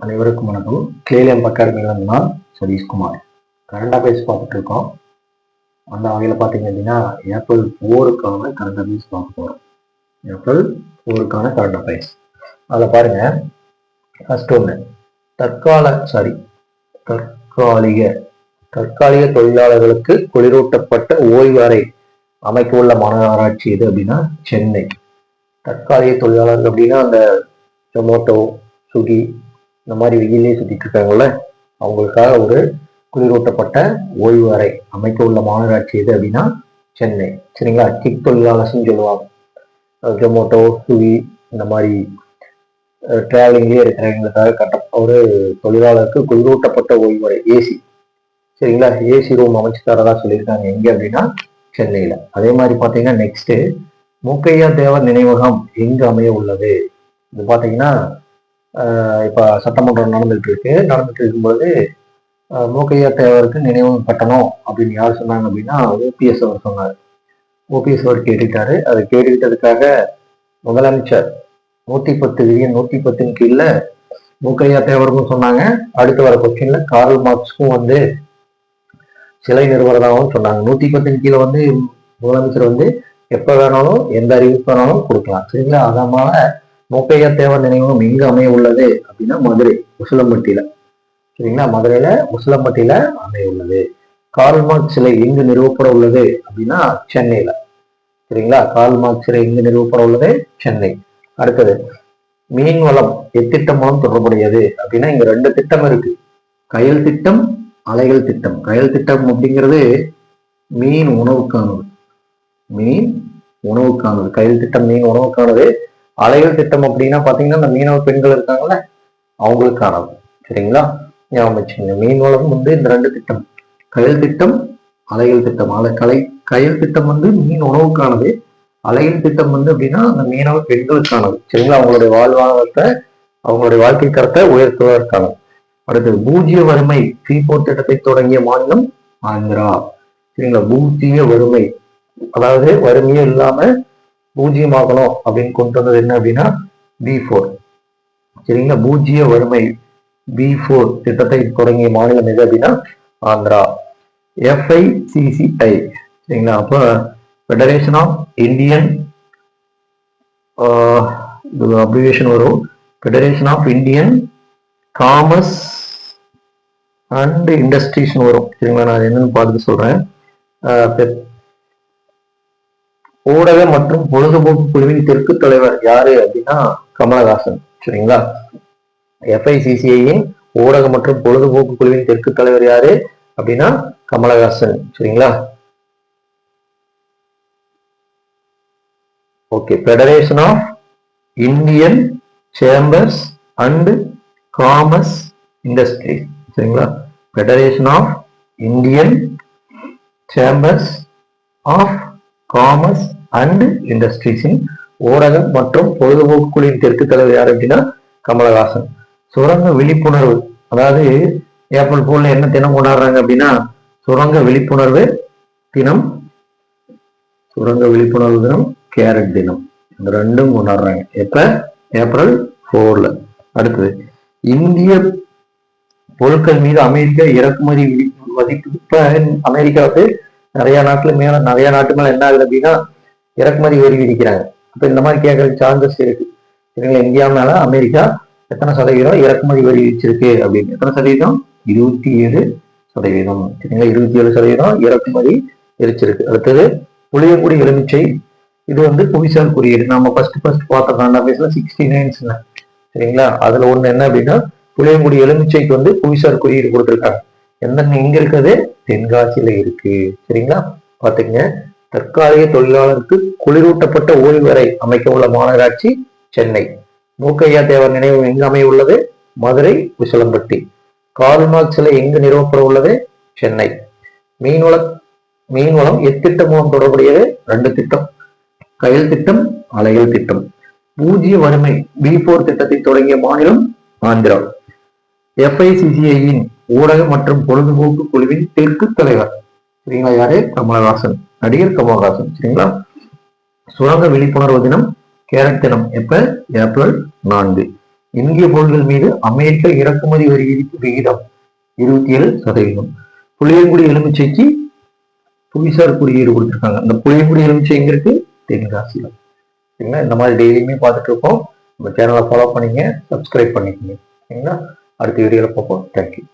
அனைவருக்கும் வணக்கம். கேலியம் அகாடமியிலிருந்து நான் சதீஷ்குமார் கரண்ட் அஃபேர்ஸ் பார்த்துட்டு இருக்கோம் அந்த வகையில் பார்த்தீங்க அப்படின்னா ஏப்ரல் ஃபோருக்கான கரண்ட் அஃபேர்ஸ் பார்க்க போகிறோம் ஏப்ரல் ஃபோருக்கான கரண்ட் அஃபேர்ஸ் அதில் பாருங்க. ஃபர்ஸ்ட் ஒன்று தற்கால சாரி தற்காலிக தற்காலிக தொழிலாளர்களுக்கு குளிரூட்டப்பட்ட ஓய்வு அறை அமைக்க உள்ள மாநகராட்சி எது அப்படின்னா சென்னை. தற்காலிக தொழிலாளர்கள் அப்படின்னா அந்த ஜொமோட்டோ சுகி இந்த மாதிரி வெயிலே சுத்திட்டு இருக்காங்கல்ல அவங்களுக்காக ஒரு குளிரூட்டப்பட்ட ஓய்வு அறை அமைக்க உள்ள மாநகராட்சி எது அப்படின்னா சென்னை. சரிங்களா? கிக் தொழிலாளர்ஸ்னு சொல்லுவாங்க. ஜொமோட்டோ ஸ்விகி இந்த மாதிரி டிராவலிங்லேயே இருக்கிறவங்களுக்காக கட்ட ஒரு தொழிலாளருக்கு குளிரூட்டப்பட்ட ஓய்வுறை ஏசி சரிங்களா? ஏசி ரூம் அமைச்சு தரதா சொல்லியிருக்காங்க. எங்கே அப்படின்னா சென்னையில். அதே மாதிரி பார்த்தீங்கன்னா நெக்ஸ்ட்டு மூக்கையா தேவர் நினைவகம் எங்கு அமைய உள்ளது? இது பார்த்தீங்கன்னா இப்போ சட்டமன்றம் நடந்துட்டு இருக்கு நடந்துட்டு இருக்கும்போது மூக்கையா தேவருக்கு நினைவு கட்டணும் அப்படின்னு யார் சொன்னாங்க அப்படின்னா ஓபிஎஸ் அவர் சொன்னார். ஓபிஎஸ் அவர் கேட்டுக்கிட்டாரு. அதை கேட்டுக்கிட்டதுக்காக முதலமைச்சர் நூத்தி பத்து விதியம் நூத்தி பத்தின் கீழே மூக்கையா தேவருக்கும் சொன்னாங்க. அடுத்து வர கொஸ்டின்ல கார்ல் மார்க்ஸ்க்கும் வந்து சிலை நிறுவனதாகவும் சொன்னாங்க. நூத்தி பத்தின் கீழே வந்து முதலமைச்சர் வந்து எப்ப வேணாலும் எந்த அறிவிப்பு வேணாலும் கொடுக்கலாம். சரிங்களா? அதனால மூக்கையா தேவர் நினைவகம் எங்க அமைய உள்ளது அப்படின்னா மதுரை முசலம்பட்டியில. சரிங்களா? மதுரையில முசலம்பட்டியில அமைய உள்ளது கார்ல் சிலை எங்கு நிறுவப்பட உள்ளது அப்படின்னா சென்னையில. சரிங்களா? கால்மார்க் சிலை எங்கு நிறுவப்பட உள்ளது சென்னை. அடுத்தது மீன் வளம் எத்திட்டம் மூலம் தொடர்புடையது அப்படின்னா இங்க ரெண்டு திட்டம் இருக்கு. கயல் திட்டம் அலைகள் திட்டம். கயல் திட்டம் அப்படிங்கிறது மீன் உணவுக்கானது மீன் உணவுக்கானது கயல் திட்டம் மீன் உணவுக்கானது அலைகள் திட்டம் அப்படின்னா பாத்தீங்கன்னா இந்த மீனவ பெண்கள் இருக்காங்கல்ல அவங்களுக்கானது. சரிங்களா? ஞாபகம் வச்சுங்க மீன் வளம் வந்து இந்த ரெண்டு திட்டம். கயல் திட்டம் அலைகள் திட்டம். அலை கலை கயல் திட்டம் வந்து மீன் உணவுக்கானது. அலைகள் திட்டம் வந்து அப்படின்னா அந்த மீனவ பெண்களுக்கானது. சரிங்களா? அவங்களுடைய வாழ்வாதாரத்தை அவங்களுடைய வாழ்க்கை தரத்தை உயர்த்துவதற்கானது. அடுத்தது பூஜ்ய வறுமை. த்ரீ போர் திட்டத்தை தொடங்கிய மாநிலம் ஆந்திரா. சரிங்களா? பூஜ்ய வறுமை. அதாவது வறுமையே இல்லாம பூஜ்ஜியமாகணும் அப்படின்னு கொண்டு வந்தது என்ன அப்படின்னா பி ஃபோர் சரிங்களா? பூஜ்ஜிய வறுமை. பி ஃபோர் திட்டத்தை தொடங்கிய மாநிலம் எது அப்படின்னா ஆந்திரா. எஃப்ஐசிசிஐ சரிங்களா? அப்போ ஃபெடரேஷன் ஆஃப் இந்தியன் அப்ரிவேஷன் வரும். Federation of Indian commerce and இண்டஸ்ட்ரீஸ்னு வரும். சரிங்களா? நான் என்னன்னு பார்த்துட்டு சொல்றேன். ஊடக மற்றும் பொழுதுபோக்கு குழுவின் தெற்கு தலைவர் யாரு அப்படின்னா கமலஹாசன் சரிங்களா? எஃப்ஐசிசிஐயின் ஊடக மற்றும் பொழுதுபோக்கு குழுவின் தெற்கு தலைவர் யாரு அப்படின்னா கமலஹாசன் சரிங்களா? Okay federation of Indian chambers and commerce industry சரிங்களா? Federation of Indian chambers of commerce and இண்டஸ்ட்ரீஸின் ஊடகம் மற்றும் பொழுதுபோக்கு குழுவின் தெற்கு தலைவர் யார் அப்படின்னா கமலஹாசன். சுரங்க விழிப்புணர்வு அதாவது ஏப்ரல் போல என்ன தினம் கொண்டாடுறாங்க அப்படின்னா சுரங்க விழிப்புணர்வு தினம் சுரங்க விழிப்புணர்வு தினம் கேரட் தினம். இந்த ரெண்டும் கொண்டாடுறாங்க. எப்ப? ஏப்ரல் போர்ல அடுத்தது இந்திய பொருட்கள் மீது அமெரிக்கா இறக்குமதி மதிப்பு இப்ப அமெரிக்காவுக்கு நிறைய நாட்டுல மேல நிறைய நாட்டு மேல என்ன ஆகுது அப்படின்னா இறக்குமதி வரி விதிக்கிறாங்க அப்ப இந்த மாதிரி கேட்கற சான்சஸ் இருக்கு. சரிங்களா? இந்தியா மேல அமெரிக்கா எத்தனை சதவீதம் இறக்குமதி வரி விதிச்சிருக்கு அப்படின்னு. எத்தனை சதவீதம்? இருபத்தி ஏழு சதவீதம். சரிங்களா? இருபத்தி ஏழு சதவீதம் இறக்குமதி விதிச்சிருக்கு அடுத்தது புளியங்குடி எலுமிச்சை. இது வந்து புவிசார் குறியீடு. நம்ம ஃபர்ஸ்ட் ஃபர்ஸ்ட் பார்த்த காண்டாபேஸ்ல சிக்ஸ்டி நைன்ஸ்ல சரிங்களா? அதுல ஒண்ணு என்ன அப்படின்னா புளியங்குடி எலுமிச்சைக்கு வந்து புவிசார் குறியீடு கொடுத்துருக்காங்க. எந்த எங்க இருக்குது தென்காசியில இருக்கு. சரிங்களா? பாத்துக்கங்க தற்காலிக தொழிலாளருக்கு குளிரூட்டப்பட்ட ஓய்வு அறை அமைக்க உள்ள மாநகராட்சி சென்னை. மூக்கையா தேவர் நினைவு எங்கு அமைய உள்ளது மதுரை உசிலம்பட்டி கால்மார்க் சிலை எங்கு நிறுவப்பட உள்ளது சென்னை. மீன்வள மீன்வளம் எத்திட்டம் மூலம் தொடர்புடையது ரெண்டு திட்டம். கயல் திட்டம் அலைகள் திட்டம். பூஜ்ய வறுமை பி போர் திட்டத்தை தொடங்கிய மாநிலம் ஆந்திரா. எஃப்ஐசிசிஐயின் ஊடக மற்றும் பொழுதுபோக்கு குழுவின் தெற்கு தலைவர். சரிங்களா யாரு? கமலஹாசன். நடிகர் கமலஹாசன். சரிங்களா? சுரங்க விழிப்புணர்வு தினம் கேரட் தினம் எப்ப ஏப்ரல் நான்கு. இந்திய பொருள்கள் மீது அமெரிக்க இறக்குமதி வரி விதிப்பு விகிதம் இருபத்தி ஏழு சதவீதம். புளியங்குடி எலுமிச்சைக்கு புவிசார் குறியீடு கொடுத்துருக்காங்க. அந்த புளியங்குடி எலுமிச்சை எங்க இருக்கு? தென்காசியில் சரிங்களா? இந்த மாதிரி டெய்லியுமே பார்த்துட்டு இருக்கோம். நம்ம சேனலை ஃபாலோ பண்ணிங்க சப்ஸ்கிரைப் பண்ணிக்கோங்க. சரிங்களா? அடுத்த வீடியோவில் பார்ப்போம். தேங்க்யூ